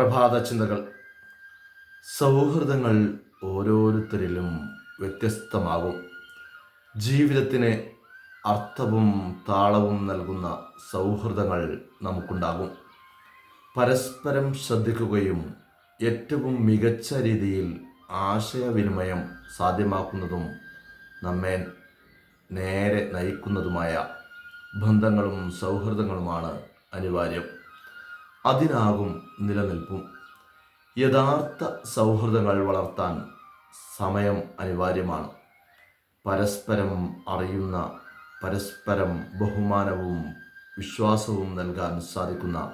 പ്രഭാത ചിന്തകൾ സൗഹൃദങ്ങൾ ഓരോരുത്തരിലും വ്യത്യസ്തമാകും. ജീവിതത്തിന് അർത്ഥവും താളവും നൽകുന്ന സൗഹൃദങ്ങൾ നമുക്കുണ്ടാകും. പരസ്പരം ശ്രദ്ധിക്കുകയും ഏറ്റവും മികച്ച രീതിയിൽ ആശയവിനിമയം സാധ്യമാക്കുന്നതും നമ്മെ നേരെ നയിക്കുന്നതുമായ ബന്ധങ്ങളും സൗഹൃദങ്ങളുമാണ് അനിവാര്യം. അതിനാകും നിലനിൽപ്പും. യഥാർത്ഥ സൗഹൃദങ്ങൾ വളർത്താൻ സമയം അനിവാര്യമാണ്. പരസ്പരം അറിയുന്ന പരസ്പരം ബഹുമാനവും വിശ്വാസവും നൽകാൻ സാധിക്കുന്ന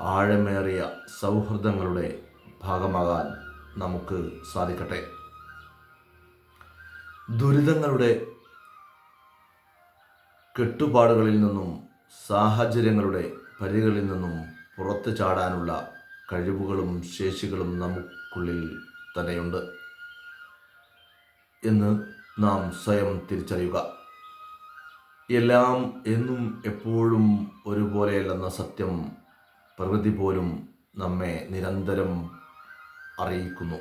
ആഴമേറിയ സൗഹൃദങ്ങളുടെ ഭാഗമാകാൻ നമുക്ക് സാധിക്കട്ടെ. ദുരിതങ്ങളുടെ കെട്ടുപാടുകളിൽ നിന്നും സാഹചര്യങ്ങളുടെ പരികളിൽ നിന്നും പുറത്തു ചാടാനുള്ള കഴിവുകളും ശേഷികളും നമുക്കുള്ളിൽ തന്നെയുണ്ട് എന്ന് നാം സ്വയം തിരിച്ചറിയുക. എല്ലാം എന്നും എപ്പോഴും ഒരുപോലെയല്ലെന്ന സത്യം പ്രകൃതി പോലും നമ്മെ നിരന്തരം അറിയിക്കുന്നു.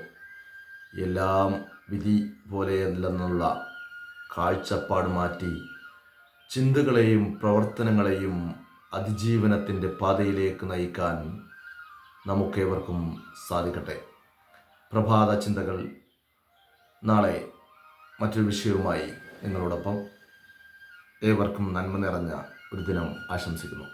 എല്ലാം വിധി പോലെയല്ലെന്നുള്ള കാഴ്ചപ്പാട് മാറ്റി ചിന്തകളെയും പ്രവർത്തനങ്ങളെയും അതിജീവനത്തിന്റെ പാതയിലേക്ക് നയിക്കാൻ നമുക്കേവർക്കും സാധിക്കട്ടെ. പ്രഭാത ചിന്തകൾ നാളെ മറ്റൊരു വിഷയവുമായി നിങ്ങളോടൊപ്പം. ഏവർക്കും നന്മ നിറഞ്ഞ ഒരു ദിനം ആശംസിക്കുന്നു.